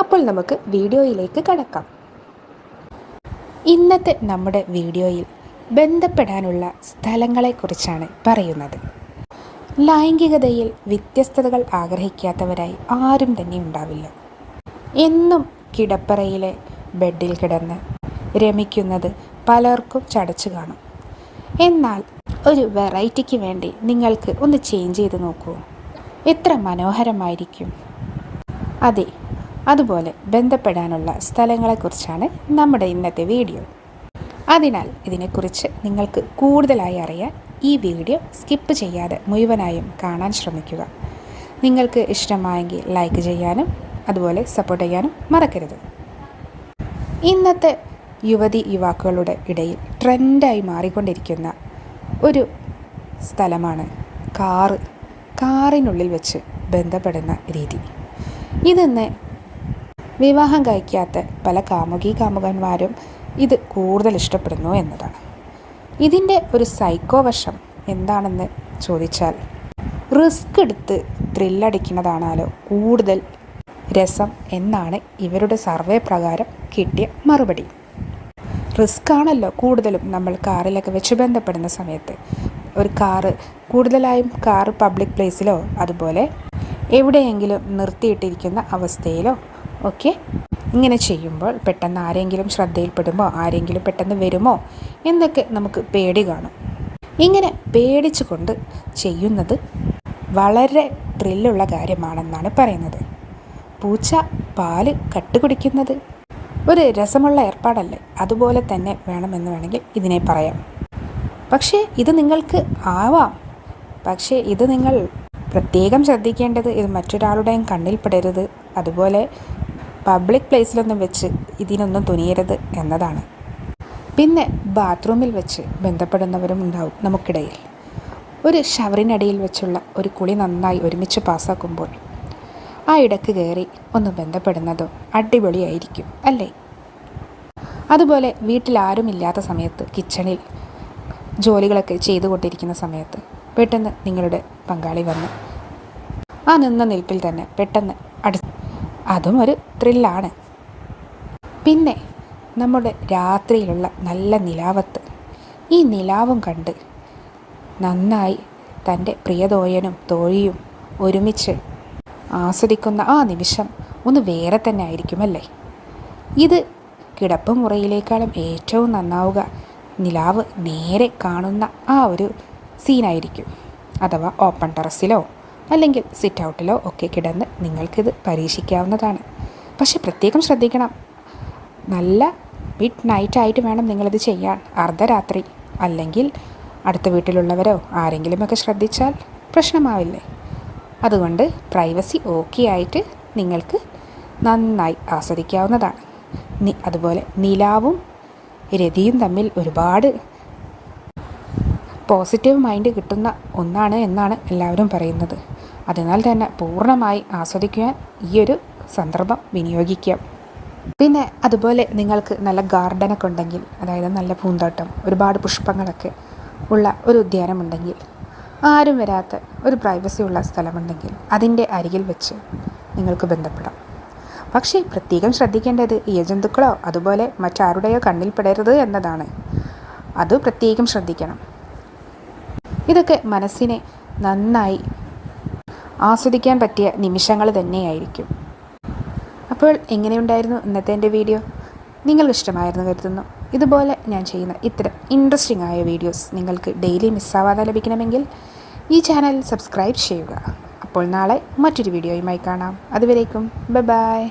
അപ്പോൾ നമുക്ക് വീഡിയോയിലേക്ക് കടക്കാം. ഇന്നത്തെ നമ്മുടെ വീഡിയോയിൽ ബന്ധപ്പെടാനുള്ള സ്ഥലങ്ങളെക്കുറിച്ചാണ് പറയുന്നത്. ലൈംഗികതയിൽ വ്യത്യസ്തതകൾ ആഗ്രഹിക്കാത്തവരായി ആരും തന്നെ ഉണ്ടാവില്ല. എന്നും കിടപ്പറയിലെ ബെഡിൽ കിടന്ന് രമിക്കുന്നത് പലർക്കും ചടച്ചു കാണും. എന്നാൽ ഒരു വെറൈറ്റിക്ക് വേണ്ടി നിങ്ങൾക്ക് ഒന്ന് ചേഞ്ച് ചെയ്ത് നോക്കൂ. എത്ര മനോഹരമായിരിക്കും. അതെ അതുപോലെ ബന്ധപ്പെടാനുള്ള സ്ഥലങ്ങളെക്കുറിച്ചാണ് നമ്മുടെ ഇന്നത്തെ വീഡിയോ. അതിനാൽ ഇതിനെക്കുറിച്ച് നിങ്ങൾക്ക് കൂടുതലായി അറിയാൻ ഈ വീഡിയോ സ്കിപ്പ് ചെയ്യാതെ മുഴുവനായും കാണാൻ ശ്രമിക്കുക. നിങ്ങൾക്ക് ഇഷ്ടമായെങ്കിൽ ലൈക്ക് ചെയ്യാനും അതുപോലെ സപ്പോർട്ട് ചെയ്യാനും മറക്കരുത്. ഇന്നത്തെ യുവതി യുവാക്കളുടെ ഇടയിൽ ട്രെൻഡായി മാറിക്കൊണ്ടിരിക്കുന്ന ഒരു സ്ഥലമാണ് കാറ്. കാറിനുള്ളിൽ വെച്ച് ബന്ധപ്പെടുന്ന രീതി. ഇതിന്ന് വിവാഹം കഴിക്കാത്ത പല കാമുകി കാമുകന്മാരും ഇത് കൂടുതൽ ഇഷ്ടപ്പെടുന്നു എന്നതാണ്. ഇതിന്റെ ഒരു സൈക്കോ വശം എന്താണെന്ന് ചോദിച്ചാൽ റിസ്ക് എടുത്ത് ത്രില്ലടിക്കുന്നതാണാലോ കൂടുതൽ രസം എന്നാണ് ഇവരുടെ സർവേ പ്രകാരം കിട്ടിയ മറുപടി. റിസ്ക് ആണല്ലോ കൂടുതലും നമ്മൾ കാറിലൊക്കെ വെച്ച് ബന്ധപ്പെടുന്ന സമയത്ത്. ഒരു കാറ് കൂടുതലായും കാറ് പബ്ലിക് പ്ലേസിലോ അതുപോലെ എവിടെയെങ്കിലും നിർത്തിയിട്ടിരിക്കുന്ന അവസ്ഥയിലോ ഒക്കെ ഇങ്ങനെ ചെയ്യുമ്പോൾ പെട്ടെന്ന് ആരെങ്കിലും ശ്രദ്ധയിൽപ്പെടുമോ? ആരെങ്കിലും പെട്ടെന്ന് വരുമോ? എന്നൊക്കെ നമുക്ക് പേടി കാണും. ഇങ്ങനെ പേടിച്ചുകൊണ്ട് ചെയ്യുന്നത് വളരെ ത്രില്ലുള്ള കാര്യമാണെന്നാണ് പറയുന്നത്. പൂച്ച പാൽ കട്ടുകുടിക്കുന്നത് ഒരു രസമുള്ള ഏർപ്പാടല്ലേ? അതുപോലെ തന്നെ വേണമെന്ന് വേണമെങ്കിൽ ഇതിനെ പറയാം. പക്ഷേ ഇത് നിങ്ങൾക്ക് ആവാം. പക്ഷേ ഇത് നിങ്ങൾ പ്രത്യേകം ശ്രദ്ധിക്കേണ്ടത് ഇത് മറ്റൊരാളുടെയും കണ്ണിൽപ്പെടരുത് അതുപോലെ പബ്ലിക് പ്ലേസിലൊന്നും വെച്ച് ഇതിനൊന്നും തുനിയരുത് എന്നതാണ്. പിന്നെ ബാത്റൂമിൽ വെച്ച് ബന്ധപ്പെടുന്നവരും ഉണ്ടാവും നമുക്കിടയിൽ. ഒരു ഷവറിനടിയിൽ വെച്ചുള്ള ഒരു കുളി നന്നായി ഒരുമിച്ച് പാസ്സാക്കുമ്പോൾ ആ ഇടയ്ക്ക് കയറി ഒന്ന് ബന്ധപ്പെടുന്നതോ അടിപൊളിയായിരിക്കും അല്ലേ? അതുപോലെ വീട്ടിൽ ആരുമില്ലാത്ത സമയത്ത് കിച്ചണിൽ ജോലികളൊക്കെ ചെയ്തുകൊണ്ടിരിക്കുന്ന സമയത്ത് പെട്ടെന്ന് നിങ്ങളുടെ പങ്കാളി വന്ന് ആ നിന്ന നിൽപ്പിൽ തന്നെ പെട്ടെന്ന് അതും ഒരു ത്രില്ലാണ് പിന്നെ നമ്മുടെ രാത്രിയിലുള്ള നല്ല നിലാവത്ത്. ഈ നിലാവും കണ്ട് നന്നായി തന്റെ പ്രിയതോയനും തോഴിയും ഒരുമിച്ച് ആസ്വദിക്കുന്ന ആ നിമിഷം ഒന്ന് വേറെ തന്നെ ആയിരിക്കുമല്ലേ? ഇത് കിടപ്പ് മുറിയിലേക്കാളും ഏറ്റവും നന്നാവുക നിലാവ് നേരെ കാണുന്ന ആ ഒരു സീനായിരിക്കും അഥവാ ഓപ്പൺ ടെറസിലോ അല്ലെങ്കിൽ സിറ്റ് ഔട്ടിലോ ഒക്കെ കിടന്ന് നിങ്ങൾക്കിത് പരീക്ഷിക്കാവുന്നതാണ്. പക്ഷെ പ്രത്യേകം ശ്രദ്ധിക്കണം. നല്ല മിഡ് നൈറ്റ് ആയിട്ട് വേണം നിങ്ങളിത് ചെയ്യാൻ. അർദ്ധരാത്രി അല്ലെങ്കിൽ അടുത്ത വീട്ടിലുള്ളവരോ ആരെങ്കിലുമൊക്കെ ശ്രദ്ധിച്ചാൽ പ്രശ്നമാവില്ലേ? അതുകൊണ്ട് പ്രൈവസി ഓക്കെ ആയിട്ട് നിങ്ങൾക്ക് നന്നായി ആസ്വദിക്കാവുന്നതാണ്. അതുപോലെ നിലാവും രതിയും തമ്മിൽ ഒരുപാട് പോസിറ്റീവ് മൈൻഡ് കിട്ടുന്ന ഒന്നാണ് എന്നാണ് എല്ലാവരും പറയുന്നത്. അതിനാൽ തന്നെ പൂർണമായി ആസ്വദിക്കുവാൻ ഈയൊരു സന്ദർഭം വിനിയോഗിക്കാം. പിന്നെ അതുപോലെ നിങ്ങൾക്ക് നല്ല ഗാർഡനൊക്കെ ഉണ്ടെങ്കിൽ അതായത് നല്ല പൂന്തോട്ടം ഒരുപാട് പുഷ്പങ്ങളൊക്കെ ഉള്ള ഒരു ഉദ്യാനമുണ്ടെങ്കിൽ ആരും വരാത്ത ഒരു പ്രൈവസി ഉള്ള സ്ഥലമുണ്ടെങ്കിൽ അതിന്റെ അരികിൽ വെച്ച് നിങ്ങൾക്ക് ബന്ധപ്പെടാം. പക്ഷേ പ്രത്യേകം ശ്രദ്ധിക്കേണ്ടത് ജന്തുക്കളോ അതുപോലെ മറ്റാരുടെയോ കണ്ണിൽപ്പെടരുത് എന്നതാണ്. അത് പ്രത്യേകം ശ്രദ്ധിക്കണം. ഇതൊക്കെ മനസ്സിനെ നന്നായി ആസ്വദിക്കാൻ പറ്റിയ നിമിഷങ്ങൾ തന്നെയായിരിക്കും. അപ്പോൾ എങ്ങനെയുണ്ടായിരുന്നു ഇന്നത്തെ എന്റെ വീഡിയോ? നിങ്ങൾക്ക് ഇഷ്ടമായിരുന്നു കരുതുന്നു. ഇതുപോലെ ഞാൻ ചെയ്യുന്ന ഇത്തരം ഇൻട്രസ്റ്റിംഗ് ആയ വീഡിയോസ് നിങ്ങൾക്ക് ഡെയിലി മിസ്സാവാതെ ലഭിക്കണമെങ്കിൽ ഈ ചാനൽ സബ്സ്ക്രൈബ് ചെയ്യുക. അപ്പോൾ നാളെ മറ്റൊരു വീഡിയോയുമായി കാണാം. അതുവരേക്കും ബൈ ബൈ.